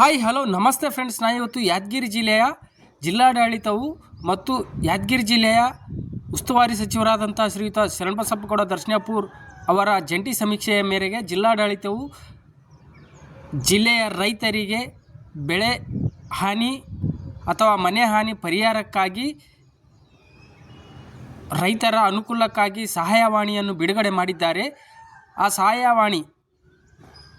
Hi, hello, ನಮಸ್ತೆ friends ನಾನು ಇವತ್ತು ಯಾದಗಿರಿ ಜಿಲ್ಲೆಯ ಜಿಲ್ಲಾಡಳಿತವು ಮತ್ತು ಯಾದಗಿರಿ ಜಿಲ್ಲೆಯ ಉಸ್ತುವಾರಿ ಸಚಿವರಾದಂಥ ಶ್ರೀಯುತ ಶರಣಬಸಪ್ಪಗೌಡ ದರ್ಶನಪುರ್ ಅವರ ಜಂಟಿ ಸಮೀಕ್ಷೆಯ ಮೇರೆಗೆ ಜಿಲ್ಲಾಡಳಿತವು ಜಿಲ್ಲೆಯ ರೈತರಿಗೆ ಬೆಳೆ ಹಾನಿ ಅಥವಾ ಮನೆ ಹಾನಿ ಪರಿಹಾರಕ್ಕಾಗಿ ರೈತರ ಅನುಕೂಲಕ್ಕಾಗಿ ಸಹಾಯವಾಣಿಯನ್ನು ಬಿಡುಗಡೆ ಮಾಡಿದ್ದಾರೆ. ಆ ಸಹಾಯವಾಣಿ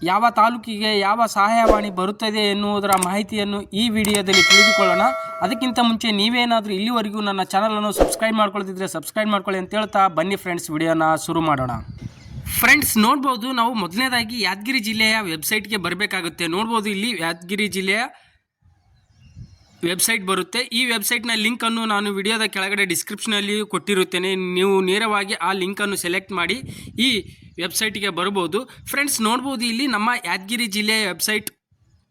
ಯಾವ ತಾಲೂಕಿಗೆ ಯಾವ ಸಹಾಯವಾಣಿ ಬರುತ್ತದೆ ಎನ್ನುವುದರ ಮಾಹಿತಿಯನ್ನು ಈ ವಿಡಿಯೋದಲ್ಲಿ ತಿಳಿದುಕೊಳ್ಳೋಣ. ಅದಕ್ಕಿಂತ ಮುಂಚೆ ನೀವೇನಾದರೂ ಇಲ್ಲಿವರೆಗೂ ನನ್ನ ಚಾನಲನ್ನು ಸಬ್ಸ್ಕ್ರೈಬ್ ಮಾಡ್ಕೊಳ್ತಿದ್ರೆ ಸಬ್ಸ್ಕ್ರೈಬ್ ಮಾಡ್ಕೊಳ್ಳಿ ಅಂತ ಹೇಳ್ತಾ ಬನ್ನಿ ಫ್ರೆಂಡ್ಸ್ ವಿಡಿಯೋನ ಶುರು ಮಾಡೋಣ. ಫ್ರೆಂಡ್ಸ್ ನೋಡ್ಬೋದು ನಾವು ಮೊದಲನೇದಾಗಿ ಯಾದಗಿರಿ ಜಿಲ್ಲೆಯ ವೆಬ್ಸೈಟ್ಗೆ ಬರಬೇಕಾಗುತ್ತೆ. ನೋಡ್ಬೋದು ಇಲ್ಲಿ ಯಾದಗಿರಿ ಜಿಲ್ಲೆಯ ವೆಬ್ಸೈಟ್ ಬರುತ್ತೆ. ಈ ವೆಬ್ಸೈಟ್ನ ಲಿಂಕನ್ನು ನಾನು ವಿಡಿಯೋದ ಕೆಳಗಡೆ ಡಿಸ್ಕ್ರಿಪ್ಷನಲ್ಲಿ ಕೊಟ್ಟಿರುತ್ತೇನೆ. ನೀವು ನೇರವಾಗಿ ಆ ಲಿಂಕನ್ನು ಸೆಲೆಕ್ಟ್ ಮಾಡಿ. ಈ ವೆಬ್ಸೈಟಿಗೆ ಬರ್ಬೋದು ಫ್ರೆಂಡ್ಸ್, ನೋಡ್ಬೋದು ಇಲ್ಲಿ ನಮ್ಮ ಯಾದಗಿರಿ ಜಿಲ್ಲೆಯ ವೆಬ್ಸೈಟ್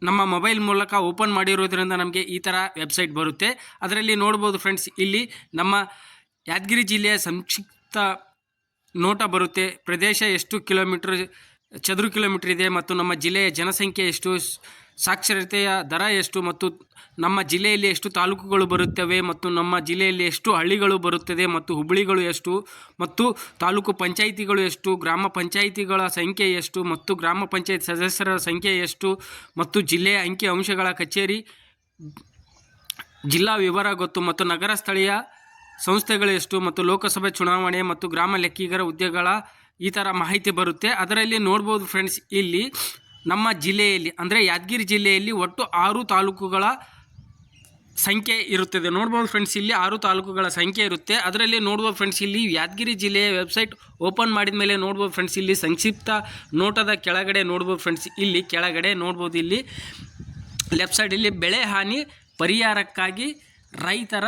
ನಮ್ಮ ಮೊಬೈಲ್ ಮೂಲಕ ಓಪನ್ ಮಾಡಿರೋದ್ರಿಂದ ನಮಗೆ ಈ ಥರ ವೆಬ್ಸೈಟ್ ಬರುತ್ತೆ. ಅದರಲ್ಲಿ ನೋಡ್ಬೋದು ಫ್ರೆಂಡ್ಸ್, ಇಲ್ಲಿ ನಮ್ಮ ಯಾದಗಿರಿ ಜಿಲ್ಲೆಯ ಸಂಕ್ಷಿಪ್ತ ನೋಟ ಬರುತ್ತೆ. ಪ್ರದೇಶ ಎಷ್ಟು ಕಿಲೋಮೀಟ್ರ್, ಚದುರು ಕಿಲೋಮೀಟ್ರ್ ಇದೆ ಮತ್ತು ನಮ್ಮ ಜಿಲ್ಲೆಯ ಜನಸಂಖ್ಯೆ ಎಷ್ಟು ಸಾಕ್ಷರತೆಯ ದರ ಎಷ್ಟು ಮತ್ತು ನಮ್ಮ ಜಿಲ್ಲೆಯಲ್ಲಿ ಎಷ್ಟು ತಾಲೂಕುಗಳು ಬರುತ್ತವೆ ಮತ್ತು ನಮ್ಮ ಜಿಲ್ಲೆಯಲ್ಲಿ ಎಷ್ಟು ಹಳ್ಳಿಗಳು ಬರುತ್ತದೆ ಮತ್ತು ಹುಬ್ಬಳ್ಳಿಗಳು ಎಷ್ಟು ಮತ್ತು ತಾಲೂಕು ಪಂಚಾಯಿತಿಗಳು ಎಷ್ಟು, ಗ್ರಾಮ ಪಂಚಾಯಿತಿಗಳ ಸಂಖ್ಯೆ ಎಷ್ಟು ಮತ್ತು ಗ್ರಾಮ ಪಂಚಾಯತ್ ಸದಸ್ಯರ ಸಂಖ್ಯೆ ಎಷ್ಟು ಮತ್ತು ಜಿಲ್ಲೆಯ ಅಂಕಿ ಅಂಶಗಳ ಕಚೇರಿ, ಜಿಲ್ಲಾ ವಿವರ ಗೊತ್ತು ಮತ್ತು ನಗರ ಸ್ಥಳೀಯ ಸಂಸ್ಥೆಗಳು ಎಷ್ಟು ಮತ್ತು ಲೋಕಸಭೆ ಚುನಾವಣೆ ಮತ್ತು ಗ್ರಾಮ ಲೆಕ್ಕಿಗರ ಹುದ್ದೆಗಳ ಈ ಥರ ಮಾಹಿತಿ ಬರುತ್ತೆ. ಅದರಲ್ಲಿ ನೋಡ್ಬೋದು ಫ್ರೆಂಡ್ಸ್ ಇಲ್ಲಿ ನಮ್ಮ ಜಿಲ್ಲೆಯಲ್ಲಿ, ಅಂದರೆ ಯಾದಗಿರಿ ಜಿಲ್ಲೆಯಲ್ಲಿ ಒಟ್ಟು ಆರು ತಾಲೂಕುಗಳ ಸಂಖ್ಯೆ ಇರುತ್ತದೆ. ನೋಡ್ಬೋದು ಫ್ರೆಂಡ್ಸ್ ಇಲ್ಲಿ ಆರು ತಾಲೂಕುಗಳ ಸಂಖ್ಯೆ ಇರುತ್ತೆ. ಅದರಲ್ಲಿ ನೋಡ್ಬೋದು ಫ್ರೆಂಡ್ಸ್ ಇಲ್ಲಿ ಯಾದಗಿರಿ ಜಿಲ್ಲೆಯ ವೆಬ್ಸೈಟ್ ಓಪನ್ ಮಾಡಿದ ಮೇಲೆ ನೋಡ್ಬೋದು ಫ್ರೆಂಡ್ಸ್ ಇಲ್ಲಿ ಸಂಕ್ಷಿಪ್ತ ನೋಟದ ಕೆಳಗಡೆ ನೋಡ್ಬೋದು ಫ್ರೆಂಡ್ಸ್ ಇಲ್ಲಿ ಕೆಳಗಡೆ ನೋಡ್ಬೋದು ಇಲ್ಲಿ ಲೆಫ್ಟ್ ಸೈಡಲ್ಲಿ ಬೆಳೆ ಹಾನಿ ಪರಿಹಾರಕ್ಕಾಗಿ ರೈತರ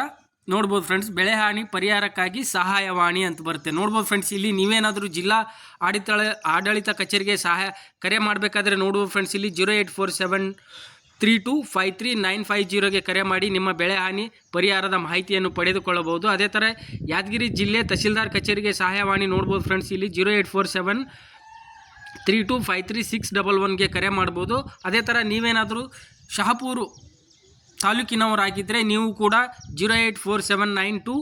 ನೋಡ್ಬೋದು ಫ್ರೆಂಡ್ಸ್ ಬೆಳೆ ಹಾನಿ ಪರಿಹಾರಕ್ಕಾಗಿ ಸಹಾಯವಾಣಿ ಅಂತ ಬರುತ್ತೆ. ನೋಡ್ಬೋದು ಫ್ರೆಂಡ್ಸ್ ಇಲ್ಲಿ ನೀವೇನಾದರೂ ಜಿಲ್ಲಾ ಆಡಳಿತ ಆಡಳಿತ ಕಚೇರಿಗೆ ಸಹಾಯ, ಕರೆ ಮಾಡಬೇಕಾದ್ರೆ ನೋಡ್ಬೋದು ಫ್ರೆಂಡ್ಸ್ ಇಲ್ಲಿ zero eight four seven three two five three nine five ಜೀರೋಗೆ ಕರೆ ಮಾಡಿ ನಿಮ್ಮ ಬೆಳೆ ಹಾನಿ ಪರಿಹಾರದ ಮಾಹಿತಿಯನ್ನು ಪಡೆದುಕೊಳ್ಳಬಹುದು. ಅದೇ ಥರ ಯಾದಗಿರಿ ಜಿಲ್ಲೆ ತಹಸೀಲ್ದಾರ್ ಕಚೇರಿಗೆ ಸಹಾಯವಾಣಿ ನೋಡ್ಬೋದು ಫ್ರೆಂಡ್ಸ್ ಇಲ್ಲಿ zero eight four seven three two five three six double ಒನ್ಗೆ ಕರೆ ಮಾಡ್ಬೋದು. ಅದೇ ಥರ ನೀವೇನಾದರೂ ಶಹಪೂರು ತಾಲೂಕಿನವರಾಗಿದ್ದರೆ ನೀವು ಕೂಡ zero eight four seven nine two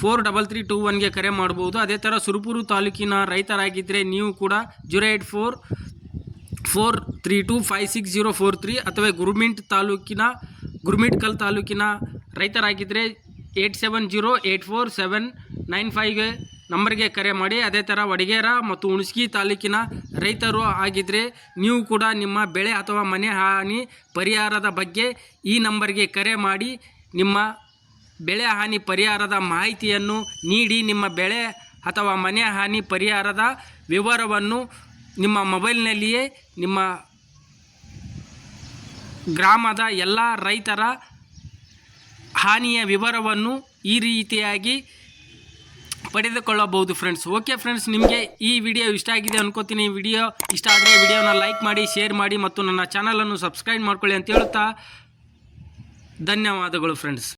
four double three two ಒನ್ಗೆ ಕರೆ ಮಾಡ್ಬೋದು. ಅದೇ ಥರ ಸುರಪುರು ತಾಲೂಕಿನ ರೈತರಾಗಿದ್ದರೆ ನೀವು ಕೂಡ zero eight four four three two five six zero four three ಅಥವಾ ಗುರುಮಿಂಟ್ ತಾಲೂಕಿನ ಗುರುಮಿಟ್ಕಲ್ ತಾಲೂಕಿನ ರೈತರಾಗಿದ್ದರೆ eight seven zero eight four seven nine ಫೈವ್ಗೆ ನಂಬರ್ಗೆ ಕರೆ ಮಾಡಿ, ಅದೇ ಥರ ವಡಗೇರ ಮತ್ತು ಹುಣಸಗಿ ತಾಲೂಕಿನ ರೈತರು ಆಗಿದ್ದರೆ ನೀವು ಕೂಡ ನಿಮ್ಮ ಬೆಳೆ ಅಥವಾ ಮನೆ ಹಾನಿ ಪರಿಹಾರದ ಬಗ್ಗೆ ಈ ನಂಬರ್ಗೆ ಕರೆ ಮಾಡಿ, ನಿಮ್ಮ ಬೆಳೆ ಹಾನಿ ಪರಿಹಾರದ ಮಾಹಿತಿಯನ್ನು ನೀಡಿ, ನಿಮ್ಮ ಬೆಳೆ ಅಥವಾ ಮನೆ ಹಾನಿ ಪರಿಹಾರದ ವಿವರವನ್ನು ನಿಮ್ಮ ಮೊಬೈಲ್ನಲ್ಲಿಯೇ ನಿಮ್ಮ ಗ್ರಾಮದ ಎಲ್ಲ ರೈತರ ಹಾನಿಯ ವಿವರವನ್ನು ಈ ರೀತಿಯಾಗಿ ಪಡೆದುಕೊಳ್ಳಬಹುದು ಫ್ರೆಂಡ್ಸ್ ಓಕೆ ಫ್ರೆಂಡ್ಸ್ ನಿಮಗೆ ಈ ವಿಡಿಯೋ ಇಷ್ಟ ಆಗಿದೆ ಅನ್ಕೋತೀನಿ. ವಿಡಿಯೋ ಇಷ್ಟ ಆದರೆ ವಿಡಿಯೋನ ಲೈಕ್ ಮಾಡಿ ಶೇರ್ ಮಾಡಿ ಮತ್ತು ನನ್ನ ಚಾನಲನ್ನು ಸಬ್ಸ್ಕ್ರೈಬ್ ಮಾಡ್ಕೊಳ್ಳಿ ಅಂತ ಹೇಳುತ್ತಾ ಧನ್ಯವಾದಗಳು ಫ್ರೆಂಡ್ಸ್